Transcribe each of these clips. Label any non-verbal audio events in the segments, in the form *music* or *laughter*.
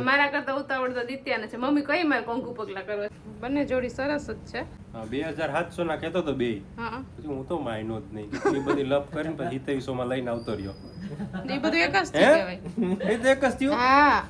મારા કરતા ઉતાવળ તો દિત્યાને છે. મમ્મી કઈ મારે કંકુ પગલા કરવા બંને જોડી સરસ જ છે. બે હજાર સાતસો ના કેતો તો બે. પછી હું તો માયનો જ નહીં. એ બધી લપ કરીને પછી સિત્તેવીસો માં લઈને આવતો રહ્યો. એ બધું એક જ થયું એ તો એક જ થયું? હા.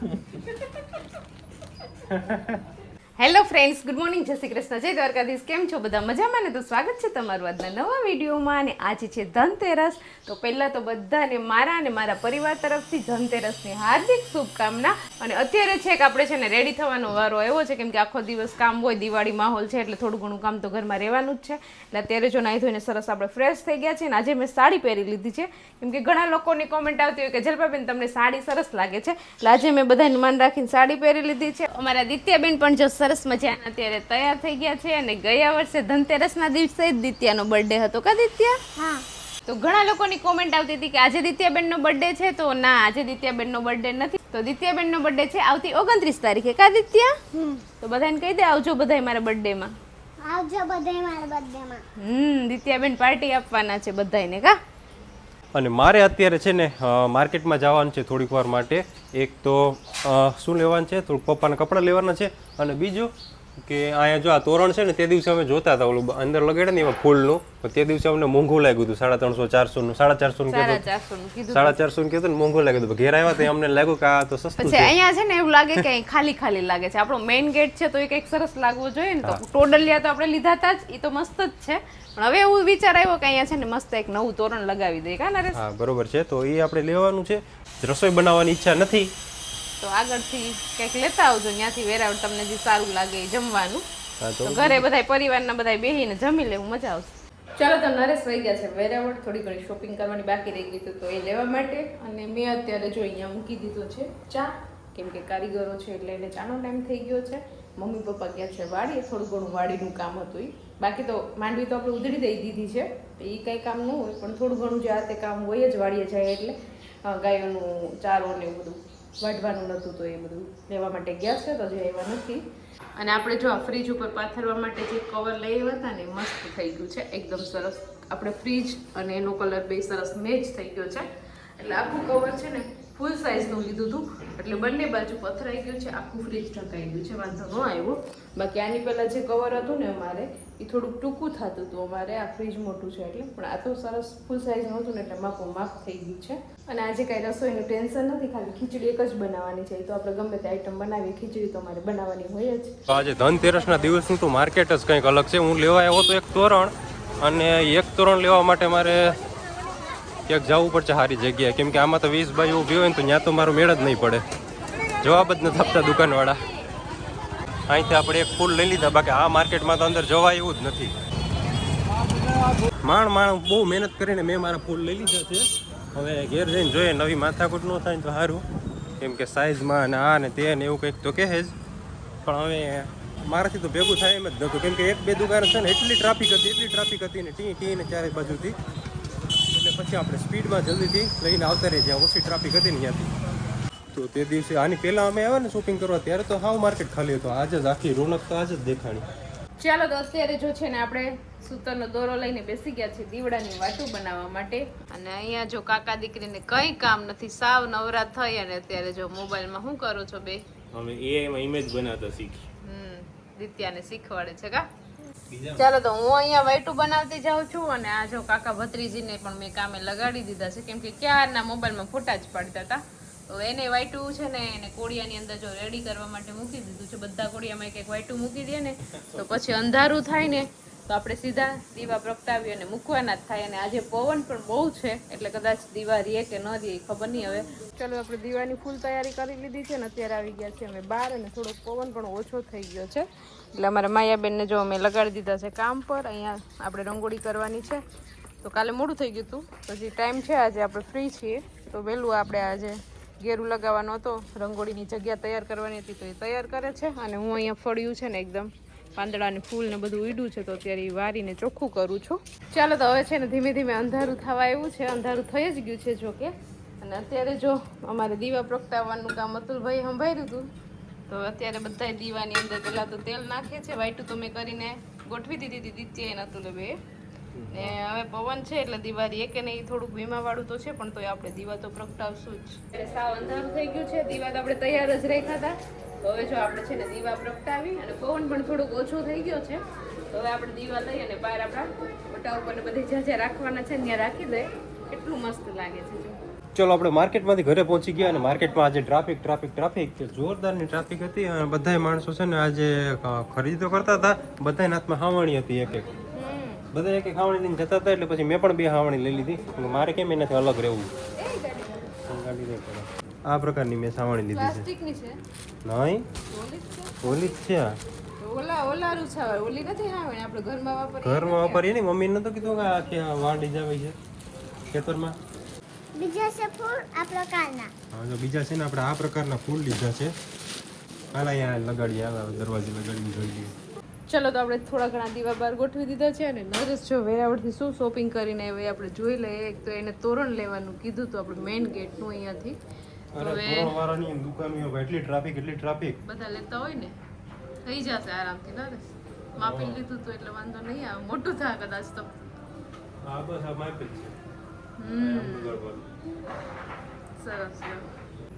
હેલો ફ્રેન્ડ્સ ગુડ મોર્નિંગ જય શ્રી કૃષ્ણ. જય દ્વારકાધીશ. કેમ છો બધા? મજામાં ને? તો સ્વાગત છે તમારું આજના નવા વિડીયોમાં અને આજે છે ધનતેરસ. તો પહેલાં તો બધાને મારા અને મારા પરિવાર તરફથી ધનતેરસની હાર્દિક શુભકામના. અને અત્યારે છે કે આપણે છે ને રેડી થવાનો વારો એવો છે. કેમ કે આખો દિવસ કામ હોય, દિવાળી માહોલ છે, એટલે થોડું ઘણું કામ તો ઘરમાં રહેવાનું જ છે. એટલે અત્યારે જો નાહી ધોઈને સરસ આપણે ફ્રેશ થઈ ગયા છે અને આજે મેં સાડી પહેરી લીધી છે. કેમ કે ઘણા લોકોની કોમેન્ટ આવતી હોય કે, જલપાબેન, તમને સાડી સરસ લાગે છે. એટલે આજે મેં બધાને માન રાખીને સાડી પહેરી લીધી છે. અમારા દિત્યાબેન પણ જો સરસ મજાના અત્યારે તૈયાર થઈ ગયા છે અને ગયા વર્ષે ધનતેરસના દિવસે જ દિત્યાનો બર્થડે હતો કા દિત્યા? હા. તો ઘણા લોકોની કોમેન્ટ આવતી હતી કે આજે દિત્યાબેનનો બર્થડે છે તો ના આજે દિત્યાબેનનો બર્થડે નથી. તો દિત્યાબેનનો બર્થડે છે આવતી ઓગણત્રીસ તારીખે કા દિત્યા? તો બધાને કહી દે આવજો બધાય મારા બર્થડેમાં આવજો બધાય મારા બર્થડેમાં હમ દિત્યાબેન પાર્ટી આપવાના છે બધાયને કા? અને મારે અત્યારે છે ને માર્કેટમાં જવાનું છે થોડીક વાર માટે. એક તો શું લેવાનું છે? થોડુંક પપ્પાના કપડાં લેવાના છે. અને બીજું કે અહીંયા જો આ તોરણ છે ને તે દિવસે અમે જોતા હતા ઓલું અંદર લગાડે ને એમાં ફૂલનું. તો તે દિવસે અમને મોંઘું લાગ્યું હતું સાડા ત્રણસો ચારસો નું સાડા ચારસો નું કીધું સાડા ચારસોનું કીધું ને મોંઘું લાગ્યું હતું. ઘેર આવ્યા તો અમને લાગ્યું કે આ તો સસ્તું છે. અહીંયા છે ને એવું લાગે કે અહીં ખાલી ખાલી લાગે છે. આપણો મેઇન ગેટ છે તો એ કંઈક સરસ લાગવો જોઈએ ને તો ટોડલિયા તો આપણે લીધા હતા જ એ તો મસ્ત જ છે. પણ હવે એવું વિચાર આવ્યો કે અહીંયા છે ને મસ્ત એક નવું તોરણ લગાવી દઈએ કા નરેશ? હા બરોબર છે. તો એ આપણે લેવાનું છે. રસોઈ બનાવવાની ઈચ્છા નથી. તો આગળથી કંઈક લેતા આવજો ત્યાંથી વેરાવળ તમને જે સારું લાગે એ જમવાનું. તો ઘરે બધા પરિવારના બધાય બેહીને જમી લેવું મજા આવશે. ચાલો તો નરેશ વહી ગયા છે વેરાવળ થોડી ઘણી શોપિંગ કરવાની બાકી રહી ગઈ હતી તો એ લેવા માટે. અને મેં અત્યારે જો અહીંયા મૂકી દીધો છે ચા કેમ કે કારીગરો છે એટલે એને ચાનો ટાઈમ થઈ ગયો છે. મમ્મી પપ્પા ગયા છે વાડીએ થોડું ઘણું વાડીનું કામ હતું એ બાકી તો માંડવી તો આપણે ઉધડી દઈ દીધી છે તો એ કંઈ કામ ન હોય પણ થોડું ઘણું જે આ તે કામ હોય જ વાડીએ જાય એટલે ગાયોનું ચારો ને એવું બધું. વાઢવાનું નહોતું તો એ બધું લેવા માટે ગયા છે, તો જે આવ્યા નથી. અને આપણે જો આ ફ્રીજ ઉપર પાથરવા માટે જે કવર લઈ આવ્યા હતા ને મસ્ત થઈ ગયું છે, એકદમ સરસ. આપણે ફ્રીજ અને એનો કલર બે સરસ મેચ થઈ ગયો છે. એટલે આખું કવર છે ને ફૂલ સાઇઝનું લીધું હતું એટલે બંને બાજુ પથરાઈ ગયું છે, આખું ફ્રીજ ઢંકાઈ ગયું છે, વાંધો ન આવ્યો. બાકી આની પહેલાં જે કવર હતું ને અમારે, એ થોડુંક ટૂંકું થતું હતું. અમારે આ ફ્રીજ મોટું છે એટલે. પણ આ તો સરસ ફૂલ સાઇઝનું હતું ને એટલે માપો માપ થઈ ગયું છે. અને આજે કાંઈ રસોઈનું ટેન્શન નથી, ખાલી ખીચડી એક જ બનાવવાની છે. એ તો આપણે ગમે તે આઈટમ બનાવીએ, ખીચડી તો અમારે બનાવવાની હોય જ. આજે ધનતેરસના દિવસનું તો માર્કેટ જ કંઈક અલગ છે. હું લેવા આવ્યો તો એક તોરણ. અને એક તોરણ લેવા માટે મારે ક્યાંક જવું પડશે સારી જગ્યાએ. કેમ કે આમાં તો વીસ ભાઈ ઊભી હોય ને તો ત્યાં તો મારો મેળ જ નહીં પડે. જવાબ જ નથી આપતા દુકાનવાળા. અહીંથી આપણે એક ફૂલ લઈ લીધા. બાકી આ માર્કેટમાં તો અંદર જવાય એવું જ નથી. માણ માણ બહુ મહેનત કરીને મેં મારા ફૂલ લઈ લીધા છે. હવે ઘેર જઈને જોઈએ, નવી માથાકૂટ ન થાય તો સારું કેમ કે સાઇઝમાં અને આ ને તે ને એવું કંઈક તો કહે જ. પણ હવે મારાથી તો ભેગું થાય એમ જ નહોતું કેમ કે એક બે દુકાન છે ને, એટલી ટ્રાફિક હતી, એટલી ટ્રાફિક હતી ને ટી ટી ને ચારે બાજુથી. પછી આપણે સ્પીડમાં જલ્દીથી લઈને આવતા રહીએ જ્યાં ઓછી ટ્રાફિક હતી ને ત્યાંથી. તો તે દિવસે આની પહેલાં અમે આવ્યા ને શોપિંગ કરવા ત્યારે તો હાવ માર્કેટ ખાલી હતો. આજે જ આખી રોનક તો આજે જ દેખાણી. ચાલો તો અત્યારે જો છે ને આપણે સૂતરનો દોરો લઈને બેસી ગયા છે દીવડાની વાટું બનાવવા માટે. અને અહીંયા જો કાકા દીકરીને કંઈ કામ નથી સાવ નવરા થઈ અને અત્યારે જો મોબાઈલમાં શું કરો છો બે? અમે એઆઈમાં ઇમેજ બનાવતા શીખી. હમ દિત્યાને શીખવાડે છે કા? ચાલો તો હું અહીંયા વાઈટું બનાવતી જાઉં છું અને આ જો કાકા ભત્રીજીને પણ મેં કામે લગાડી દીધા છે. કેમ કે ક્યારના મોબાઈલમાં ફોટા જ પાડતા હતા. તો એને વાઈટું છે ને એને કોડિયાની અંદર જો રેડી કરવા માટે મૂકી દીધું છે. બધા કોડિયામાં એક એક વાઈટું મૂકી દે ને, તો પછી અંધારું થાય ને, તો આપણે સીધા દીવા પ્રગટાવી અને મૂકવાના જ થાય. અને આજે પવન પણ બહુ છે, એટલે કદાચ દીવા રીએ કે ન રીએ ખબર નહીં હવે. ચાલો આપણે દીવાની ફૂલ તૈયારી કરી લીધી છે ને, અત્યારે આવી ગયા છે અમે બહાર અને થોડોક પવન પણ ઓછો થઈ ગયો છે. એટલે અમારા માયાબેનને જો અમે લગાડી દીધા છે કામ પર, અહીંયા આપણે રંગોળી કરવાની છે. તો કાલે મોડું થઈ ગયું હતું, પછી ટાઈમ છે આજે આપણે ફ્રી છીએ. તો વહેલું આપણે આજે ઘેરું લગાવવાનો હતો, રંગોળીની જગ્યા તૈયાર કરવાની હતી તો એ તૈયાર કરે છે. અને હું અહીંયા ફળ્યું છે ને એકદમ પાંદડાને ફૂલ ને બધું ઉડ્યું છે તો અત્યારે એ વારીને ચોખ્ખું કરું છું. ચાલો તો હવે છે ને ધીમે ધીમે અંધારું થવા આવ્યું છે, અંધારું થઈ જ ગયું છે જો કે અને અત્યારે જો અમારે દીવા પ્રગટાવવાનું કામ અતુલભાઈ સંભાળ્યું હતું તો અત્યારે બધા દીવાની અંદર પહેલાં તો તેલ નાખે છે વાઈટું તો મેં કરીને ગોઠવી દીધી હતી, દિત્યાએ અતુલે બે. ને હવે પવન છે એટલે દિવાળી એક ને એ થોડુંક વીમાવાળું તો છે, પણ તોય આપણે દીવા તો પ્રગટાવશું જ. એટલે સાવ અંધારું થઈ ગયું છે, દીવા તો આપણે તૈયાર જ રાખ્યા હતા. હવે જો આપણે છે ને દીવા પ્રગટાવી અને પવન પણ થોડુંક ઓછો થઈ ગયો છે, તો હવે આપણે દીવા લઈ અને બહાર આપણા મોટા ઉપર ને બધી જ્યાં જ્યાં રાખવાના છે ત્યાં રાખી દે. એટલું મસ્ત લાગે છે જો. ચલો આપણે માર્કેટમાંથી ઘરે પહોંચી ગયા અને માર્કેટમાં આજે ટ્રાફિક ટ્રાફિક ટ્રાફિક જોરદારની ટ્રાફિક હતી અને બધાય માણસો છે ને આજે ખરીદો તો કરતા હતા બધા હાથમાં હાવણી હતી એક એક. બધા એક એક હાવણી લઈને જતા હતા એટલે પછી મેં પણ બે હાવણી લઈ લીધી મારે કેમ એનાથી અલગ રહેવું. આ પ્રકારની મેં સાવણી લીધી છે. નહીં? ઓલી જ છે? ઘરમાં વાપરીએ ને મમ્મી નતો કીધું કે વાડી જાવી છે ખેતરમાં. બીજા છે ફૂલ આ પ્રકારના. હા જો બીજા છે ને આપણે આ પ્રકારના ફૂલ લીધા છે. હાલ અહીંયા લગાડી હાલ દરવાજે લગાડી જોઈ લઈએ ચલો તો આપણે થોડા ઘણા દીવા બહાર ગોઠવી દીધા છે અને નરેશ જો વેરાવળથી શું શોપિંગ કરીને હવે આપણે જોઈ લઈએ. એક તો એને તોરણ લેવાનું કીધું તો આપણે મેઇન ગેટનું અહીંયાથી. અરે દુકાનીઓ એટલી ટ્રાફિક એટલી ટ્રાફિક બધા લેતા હોય ને થઈ જશે આરામથી નરેશ. માપી લીધું તો એટલે વાંધો નહીં આવે. મોટું થાય કદાચ તો. બસ આ માપ છે.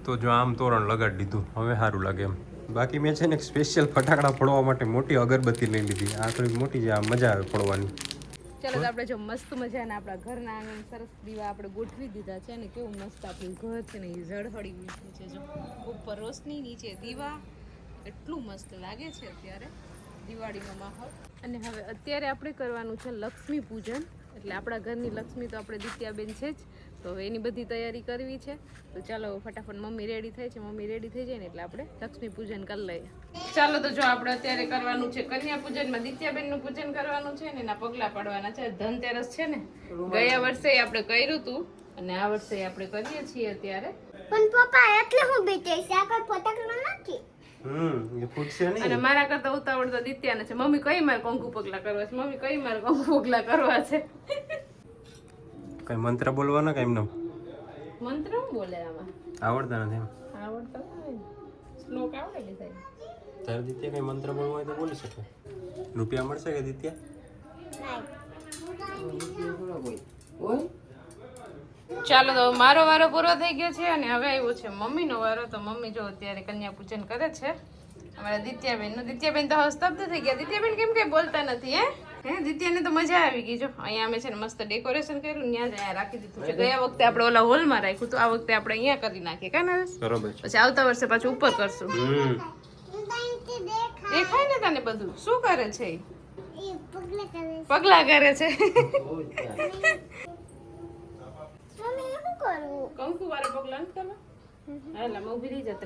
તો જો આમ તોરણ લગાડી દીધું. હવે સારું લાગે એમ. બાકી મેં છે ને સ્પેશિયલ ફટાકડા ફોડવા માટે મોટી અગરબત્તી લઈ લીધી. આ થોડી મોટી જે મજા આવે ફોડવાની. ચાલો આપણે જો મસ્ત મજાના આપણા ઘરના આંગણ સરસ દીવા આપણે ગોઠવી દીધા છે ને, કેવું મસ્ત આપણું ઘર છે ને, એ ઝળહળી છે જો ઉપર રોશની, નીચે દીવા. એટલું મસ્ત લાગે છે અત્યારે દિવાળીનો માહોલ. અને હવે અત્યારે આપણે કરવાનું છે લક્ષ્મી પૂજન. એટલે આપણા ઘરની લક્ષ્મી તો આપણે દિત્યાબેન છે જ. તો એની બધી તૈયારી કરવી છે. તો ચાલો ફટાફટ મમ્મી રેડી થાય છે. મમ્મી રેડી થઈ જાય ને એટલે આપણે લક્ષ્મી પૂજન કરી લઈએ. ચાલો તો જો આપણે અત્યારે કરવાનું છે કન્યા પૂજનમાં. દિત્યાબેનનું પૂજન કરવાનું છે ને એના પગલા પાડવાના છે. ધનતેરસ છે ને. ગયા વર્ષે આપણે કર્યું હતું અને આ વર્ષે આપણે કરીએ છીએ અત્યારે. પણ પપ્પા, એટલે હું બેઠી છે આગળ ફટાકડા નથી? હમ એ નહીં. અને મારા કરતા ઉતાવળ તો દિત્યાને છે. મમ્મી કઈ મારે કંકુ પગલા કરવા છે? મમ્મી કઈ મારે કંકુ પગલા કરવા છે? કઈ મંત્ર બોલવાના કે એમનો? મંત્ર હું બોલે આમાં? આવડતા નથી એમ. આવડતો શ્લોક આવડે કે સાહેબ? તારે દિત્યા કઈ મંત્ર બોલવો હોય તો બોલી શકે. રૂપિયા મળશે કે દિત્યા? ચાલો તો મારો વારો પૂરો થઈ ગયો છે અને હવે આવ્યો છે મમ્મીનો વારો. તો મમ્મી જો અત્યારે કન્યા પૂજન કરે છે. અમારા દિત્યાબેનનું દિત્યાબેન તો હસ્તબ્ધ થઈ ગયા. દિત્યાબેન કેમ કઈ બોલતા નથી હે? હે દિત્યાને તો મજા આવી ગઈ. જો અહીંયા અમે છે ને મસ્ત ડેકોરેશન કર્યું ત્યાં જ અહીંયા રાખી દીધું છે. ગયા વખતે આપણે ઓલા હોલમાં રાખ્યું તો આ વખતે આપણે અહીંયા કરી નાખીએ. કા નરેશ? બરોબર પછી આવતા વર્ષે પાછું ઉપર કરશું. હમ. ત્યાંથી દેખા દેખાય ને તને બધું? શું કરે છે પગલા કરે છે. છે કરવું કંકુ વાળા પગલા નથી કરવા હા એટલે ઊભી રહી જત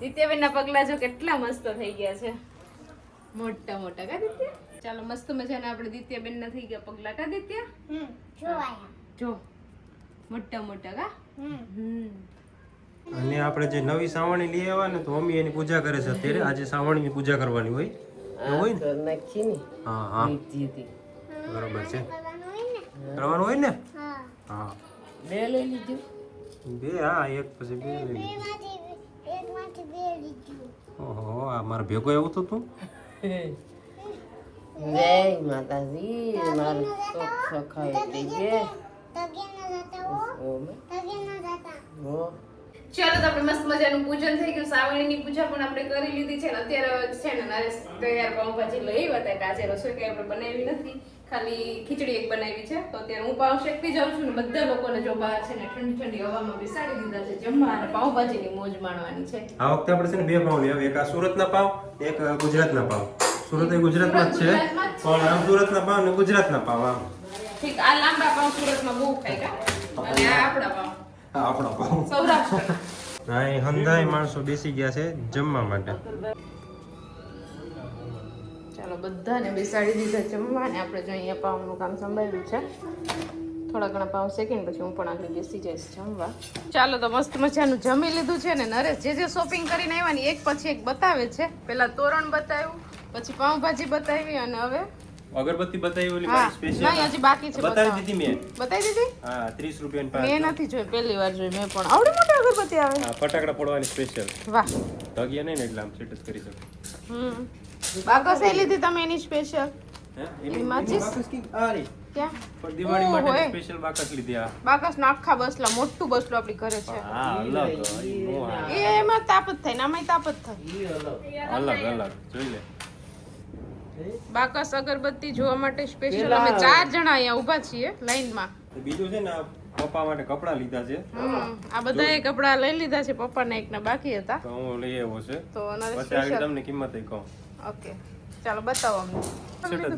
દિત્યાબેન ના પગલા જો કેટલા મસ્ત થઈ ગયા છે. મોટા મોટા કા દિત્યા? ચાલો મસ્ત મજાના આપણે દિત્યાબેન ના થઈ ગયા પગલા કા દિત્યા? જો મોટા મોટા કા? અને આપણે જે નવી સાવણી લઈ આવ્યા ને તો મમ્મી એની પૂજા કરે છે અત્યારે. આજે સાવણીની પૂજા કરવાની હોય. હોય ને? હા હા બરોબર છે. કરવાનું હોય ને? હા. બે લઈ હા બે હા એક પછી બે લઈ લીધી. લીધું. ઓહો આ મારે ભેગો એવું તો તું? *laughs* જય માતાજી મારું સુખ સખાય થઈ ગયા હો. ચાલો તો આપણે મસ્ત મજાનું પૂજન થઈ ગયું. સાવણીની પૂજા પણ આપણે કરી લીધી છે ને અત્યારે છે ને નરેશ તૈયાર પાઉંભાજી લઈ આવ્યા હતા. આજે રસોઈ કઈ આપણે બનાવી નથી. ખાલી ખીચડી એક બનાવી છે. તો અત્યારે હું પાઉં શેકતી જાઉં છું ને બધા લોકોને જો બહાર છે ને ઠંડી ઠંડી હવામાં બેસાડી દીધા છે જમવા અને પાઉંભાજીની મોજ માણવાની છે. આ વખતે આપણે છે ને બે પાવ લેવા એક આ સુરતના પાવ એક ગુજરાતના પાવ સુરત એ ગુજરાતમાં જ છે પણ આમ સુરતના પાવ ને ગુજરાતના પાવ આમ. ઠીક આ લાંબા પાઉં સુરતમાં બહુ ખાય અને આ આપણા પાઉં. હા આપણો પાઉં. સૌરાષ્ટ્ર. હા એ હંધાય માણસો બેસી ગયા છે જમવા માટે. ચાલો બધાને બેસાડી દીધા જમવા અને આપણે જો અહીંયા પાઉનું કામ સંભાળ્યું છે. થોડા ઘણા પાઉં શેકીને પછી હું પણ આગળ બેસી જઈશ જમવા ચાલો તો મસ્ત મજાનું જમી લીધું છે ને નરેશ જે જે શોપિંગ કરીને આવ્યા ને એક પછી એક બતાવે છે. પેલા તોરણ બતાવ્યું પછી પાઉંભાજી બતાવી અને હવે? અગરબત્તી બતાવી ઓલી મારી નહીં હજી બાકી છે બતાવી દીધી મેં. બતાવી દીધી? હા ત્રીસ રૂપિયાની મેં પાંચ નથી જોઈ પહેલી વાર જોઈ મેં પણ. આવડી મોટી અગરબત્તી આવે? હા ફટાકડા પડવાની સ્પેશિયલ વાહ. તગિયા નહીં ને એટલે આમ સેટ કરી શકું. હમ. બાકસ એ લીધી તમે એની સ્પેશિયલ એની માચીસ? બાકસ આખા બસલા મોટું બસલું આપણી ઘરે છે. હા અલગ ઈ નો આ. એ એમાં તાપ જ થાય ને તાપ જ થાય. અલગ. અલગ અલગ. જોઈ લે. બાકસ અગરબત્તી જોવા માટે સ્પેશિયલ અમે ચાર જણા અહીંયા ઊભા છીએ લાઈનમાં. માં બીજું છે ને પપ્પા માટે કપડા લીધા છે. હમ આ બધાએ કપડા લઈ લીધા છે પપ્પાના એકના બાકી હતા. તો હું લઈ આવ્યો છે. તો પછી તમને કિંમત કહું. ઓકે ચાલો બતાવો અમને.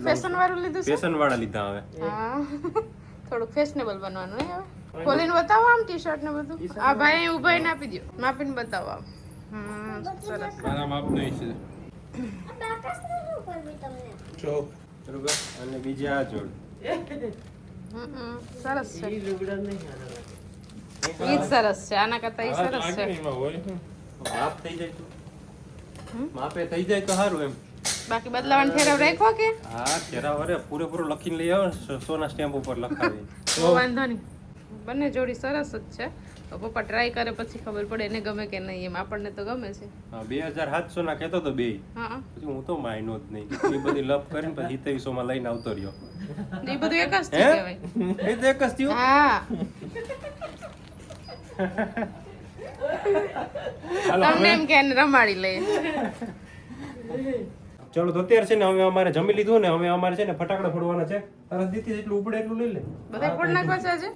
ફેશન વાળું લીધું છે? ફેશન વાળા લીધા હવે. હા. થોડું ફેશનેબલ બનવાનું હે હવે. ખોલીને બતાવો આમ ટી શર્ટ ને બધું. આ ભાઈ ઊભા ઊભા એને આપી દો માપીને બતાવો આમ. હમ સરસ. મારા છે. બરોબર? અને બીજી આ જોડ. સરસ છે. ઈ સરસ છે. આના કરતા ઈ સરસ છે. માપ થઈ જાય માપે થઈ જાય તો સારું એમ. બાકી બદલાવાનો ઠેરાવ રાખો કે? હા તેરા અરે પૂરેપૂરો લખીને લઈ આવો સોના સ્ટેમ્પ ઉપર લખાવી. તો વાંધો નહીં. બંને જોડી સરસ જ છે. તો પપ્પા ટ્રાય કરે પછી ખબર પડે એને ગમે કે નહીં. એમ આપણને તો ગમે છે. હા બે હજાર સાતસો ના કહેતો તો બે. હા. પછી હું તો માયનો જ નહીં. એ બધી લપ કરીને પછી સિત્તેરસો માં લઈને આવતો રહ્યો. એ બધું એક જ થયું એ તો એક જ થયું? હા. *laughs* તમને એમ કે રમાડી લઈએ ચલો તો અત્યારે છે ને હવે અમારે જમી લીધું ને હવે અમારે છે ને ફટાકડા ફોડવાના છે. તારા દીતી જેટલું ઉપડે એટલું લઈ લે. બધા ફોડ નાખવા છે આજે?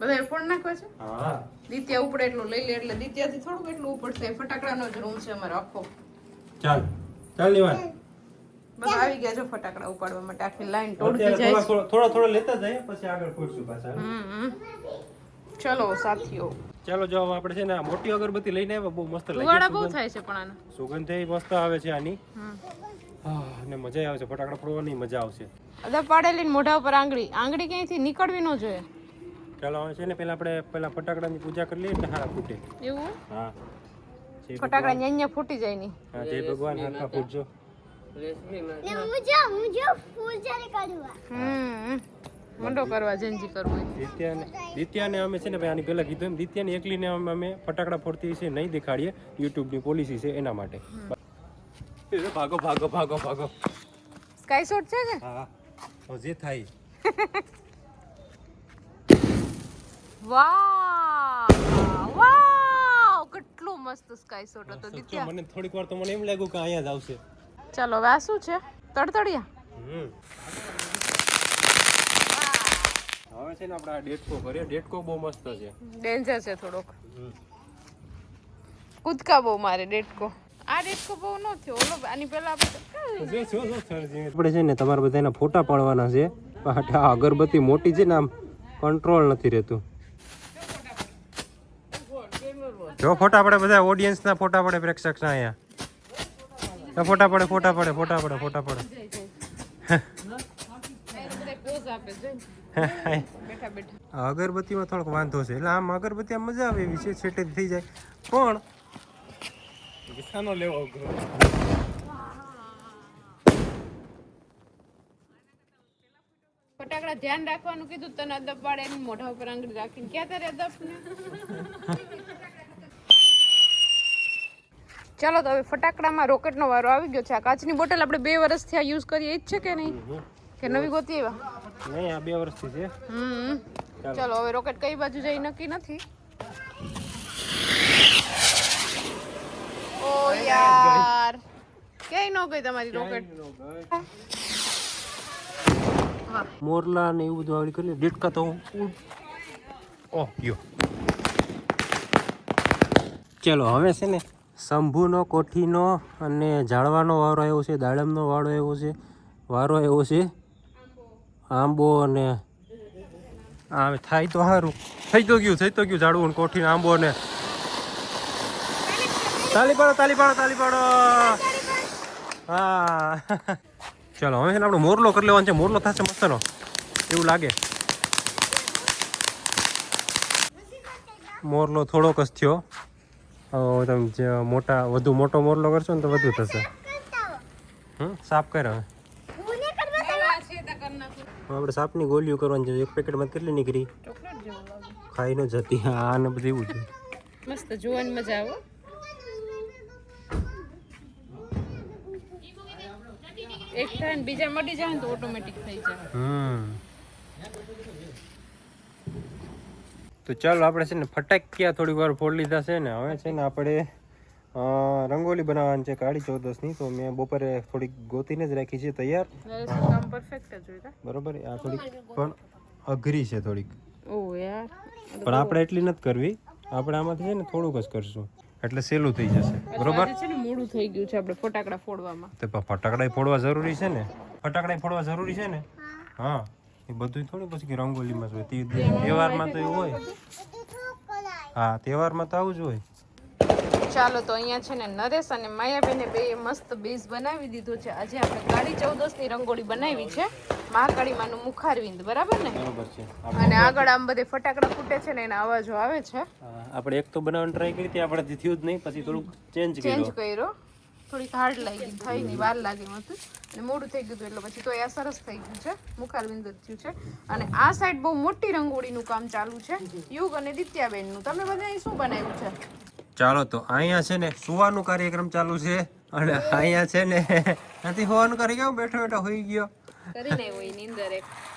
બધા ફોડ નાખવા છે? હા. દિત્યા ઉપડે એટલું લઈ લે એટલે દિત્યાથી થોડુંક એટલું ઉપડશે. ફટાકડાનો જ રૂમ છે અમારો આખો. ચાલ. ચાલ નિવાન. બધા આવી ગયા છે ફટાકડા ઉપાડવા માટે. આખી લાઈન તોડતી જાય થોડા થોડા લેતા જઈએ પછી આગળ ફોડશું પાછા. ચલો સાથીઓ. ચાલો જવાબ આપણે છે ને આ મોટી અગરબત્તી લઈને આવ્યા બહુ મસ્ત લાગે બહુ થાય છે પણ આના. સુગંધ એ મસ્ત આવે છે આની. હા, અને મજા આવે છે ફટાકડા ફોડવાની મજા આવશે. અદા પાડેલી મોઢા ઉપર આંગળી. આંગળી ક્યાંયથી નીકળવી ન જોઈએ. ચાલો હવે છે ને પેલા આપણે પેલા ફટાકડાની પૂજા કરી લઈએ ને હારા ફૂટે. એવું? હા. ફટાકડા ન્યા ફૂટી જાય નહીં હા જય ભગવાન હાથમાં ફૂટજો. રેશમીમાં ને હું જો હું જો ફૂલ ચાલે કરવા હમ. મંડો કરવા જેનજી કરવું દિત્યાને દિત્યાને અમે છે ને ભાઈ આની પહેલા કીધું એમ દિત્યાને એકલીને અમે અમે ફટાકડા ફોડતી છે નહીં દેખાડીએ. યુટ્યુબની પોલિસી છે એના માટે. ભાગો ભાગો ભાગો ભાગો. સ્કાય શોટ છે કે હા જે થાય. વાહ! કેટલું મસ્ત સ્કાય શોટ હતો દિત્યા. મને થોડીક વાર તો મને એમ લાગ્યું કે અહીંયા જ આવશે. ચાલો હવે આ શું છે? તડતડિયા? હમ. હવે છે ને આપણે આ ડેટકો કરીએ ડેટકો બહુ મસ્ત છે. ડેન્જર છે થોડોક. કૂદકા બહુ મારે ડેટકો. આ ડેટકો બહુ ન થયો. ઓલો આની પહેલા આપણે આપણે છે ને તમારા બધાના ફોટા પાડવાના છે. આ અગરબત્તી મોટી છે ને આમ કંટ્રોલ નથી રહેતું. જો ફોટા પડે બધા ઓડિયન્સના ફોટા પડે પ્રેક્ષકના અહીંયા. ફોટા પડે ફોટા પડે ફોટા પડે ફોટા પડે. જોઈ *laughs* *laughs* બેઠા બેઠા અગરબત્તીમાં થોડોક વાંધો છે. એટલે આમ અગરબત્તી મજા આવે એવી છે છેટે થઈ જાય. પણ લેવો ફટાકડા ધ્યાન રાખવાનું કીધું તને અદબ પાડે એની મોઢા ઉપર આંગળી રાખીને. ક્યાં તારે અદબ ચાલો તો હવે ફટાકડામાં રોકેટનો વારો આવી ગયો છે. આ કાચની બોટલ આપણે બે વર્ષથી આ યુઝ કરીએ. એ જ છે કે નહીં કે નવી ગોતી એવા નહીં આ બે વર્ષથી છે. હમ. ચાલો. હવે રોકેટ કઈ બાજુ જઈ નક્કી નથી. ઓ યાર. ક્યાંય ન ગઈ તમારી રોકેટ? મોરલા ને એવું બધું આવડી કરી ડેટકા તો ઓ યો ચલો હવે છે ને શંભુનો કોઠીનો અને ઝાડવાનો વારો આવ્યો છે દાડમનો વારો આવ્યો છે વારો આવ્યો છે. આંબો અને આ થાય તો સારું થઈ તો ગયું, થઈ તો ગયું, ઝાડવું ને કોઠી ને આંબો ને તાલી પાડો તાલી પાડો તાલી પાડો. હા. ચાલો, હવે છે ને આપણે મોરલો કરી લેવાનો છે. મોરલો થશે મસ્તનો. એવું લાગે. મોરલો થોડોક જ થયો. તમે મોટા, વધુ મોટો મોરલો કરશો ને તો વધુ થશે. હમ, સાફ કર હવે હું ને કરવા છે તા કર નાખું હવે આપણે સાપની ગોળીઓ કરવાની છે. એક પેકેટમાં કેટલી નીકળી? ખાઈ ન જતી. હા ને બધું એવું છે મસ્ત જોવાની મજા આવો એક થાય ને બીજા મટી જાય ને તો ઓટોમેટિક થઈ જાય. હમ. તો ચાલો આપણે છે ને ફટાકિયા થોડી વાર ફોડ લીધા છે ને. હવે છે ને આપણે રંગોલી બનાવવાની છે કાળી ચૌદસની તો મેં બપોરે થોડીક ગોતીને જ રાખી છે તૈયાર? બરોબર આ થોડીક પણ અઘરી છે થોડીક. યાર પણ આપણે એટલી નથી કરવી. આપણે આમાંથી છે ને થોડુંક જ કરશું. એટલે સહેલું થઈ જશે. બરોબર? છે ને મોડું થઈ ગયું છે આપણે ફટાકડા ફોડવામાં. તે ફટાકડા ફોડવા જરૂરી છે ને? ફટાકડા ફોડવા જરૂરી છે ને? હા. એ બધું થોડું પછી કે રંગોલીમાં જ હોય. તે- તહેવારમાં તો એવું હોય. હા તહેવારમાં તો આવું જ હોય. ચાલો તો અહીંયા છે ને નરેશ અને માયાબેને બે મસ્ત બેઝ બનાવી દીધું છે. આજે આપણે કાળી ચૌદસની રંગોળી બનાવી છે. મહાકાળીમાંનું મુખારવિંદ બરાબર ને? બરોબર અને આગળ આમ બધે ફટાકડા ફૂટે છે ને એના અવાજો આવે છે. આપણે એક તો બનાવવાની ટ્રાય કરી હતી આપણે થયું જ નહીં પછી થોડુંક ચેન્જ ચેન્જ કર્યો. થોડીક હાર્ડ લાગી થઈ નહીં વાર લાગી હતું. અને મોડું થઈ ગયું એટલે પછી તો આ સરસ થઈ ગયું છે. મુખારવિંદ થયું છે. અને આ સાઈડ બહુ મોટી રંગોળીનું કામ ચાલુ છે. યુગ અને દિત્યાબેનનું. તમે બધા શું બનાવ્યું છે? ચાલો તો અહીંયા છે ને સુવાનું કાર્યક્રમ ચાલુ છે અને અહીંયા છે ને નથી હોવાનું ગયો બેઠો બેઠો હોઈ ગયો.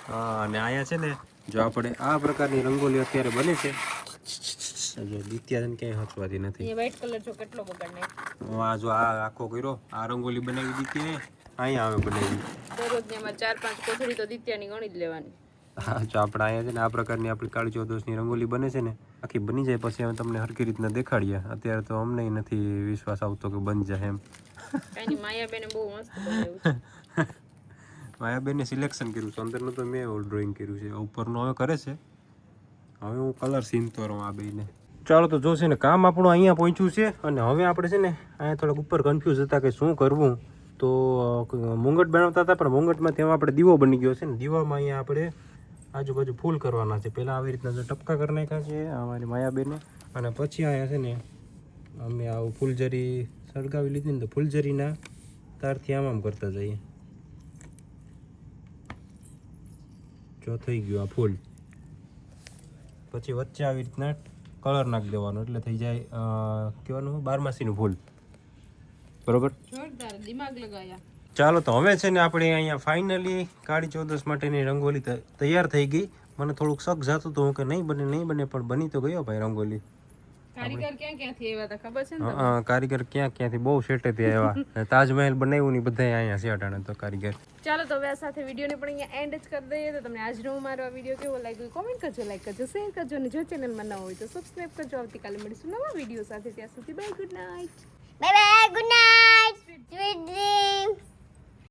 હા અને અહીંયા છે ને જો આપણે આ પ્રકારની રંગોલી અત્યારે બને છે. જો ક્યાંય હચવાતી નથી. અહીંયા કલર જો કેટલો બગાડ. આ જો આ આખો કર્યો આ રંગોલી બનાવી દીધી અહીંયા આવે બનાવી દરરોજ ને ચાર પાંચ કોથળી તો દિત્યાની ગણી જ લેવાની. હા જો આપણે અહીંયા છે ને આ પ્રકારની આપણી કાળી ચૌદસની રંગોલી બને છે ને આખી બની જાય પછી અમે તમને હરકી રીતના દેખાડીએ. અત્યારે તો અમને નથી વિશ્વાસ આવતો કે બની જાય એમ. માયાબેને સિલેક્શન *laughs* કર્યું છે. અંદરનું તો મેં ડ્રોઈંગ કર્યું છે. ઉપરનું હવે કરે છે. હવે હું કલર સીનતો રહું આ બેને ચાલો તો જોશે ને કામ આપણું અહીંયા પહોંચ્યું છે. અને હવે આપણે છે ને અહીંયા થોડાક ઉપર કન્ફ્યુઝ હતા કે શું કરવું. તો મુંગટ બનાવતા હતા પણ મુંગટમાં તેમાં આપણે દીવો બની ગયો છે ને. દીવામાં અહીંયા આપણે આજુબાજુ ફૂલ કરવાના છે. પહેલાં આવી રીતના જો ટપકા કરી નાખ્યા છે, અમારી માયાબેને. અને પછી અહીંયા છે ને, અમે આવું ફૂલઝરી સળગાવી લીધી ને તો ફૂલઝરીના તારથી આમ આમ કરતા જઈએ. જો થઈ ગયું આ ફૂલ. પછી વચ્ચે આવી રીતના કલર નાખી દેવાનો, એટલે થઈ જાય કહેવાનું બારમાસીનું ફૂલ. બરોબર? જોરદાર, દિમાગ લગાયા. ચાલો તો હવે છે ને આપણે અહીંયા ફાઇનલી કાળી ચૌદસ માટેની રંગોલી તૈયાર થઈ ગઈ. મને થોડુંક શક જાતું હતું કે નહીં બને નહીં બને પણ બની તો ગયો ભાઈ રંગોલી. કારીગર ક્યાં ક્યાંથી આવ્યા હતા ખબર છે ને હં, કારીગર ક્યાં ક્યાંથી? બહુ શેટેથી આવ્યા. *laughs* તાજમહેલ બનાવ્યું ને બધા અહીંયા છે અટાણે તો કારીગર. ચાલો તો હવે આ સાથે વિડીયોને પણ અહીંયા એન્ડ જ કરી દઈએ. તો તમને આજનો મારો આ વીડિયો કેવો લાગ્યો કોમેન્ટ કરજો લાઈક કરજો શેર કરજો અને જો ચેનલમાં ન હોય તો સબસ્ક્રાઈબ કરજો. આવતીકાલે મળીશું નવા વીડિયો સાથે. ત્યાં સુધી bye good night bye bye good night sweet dreams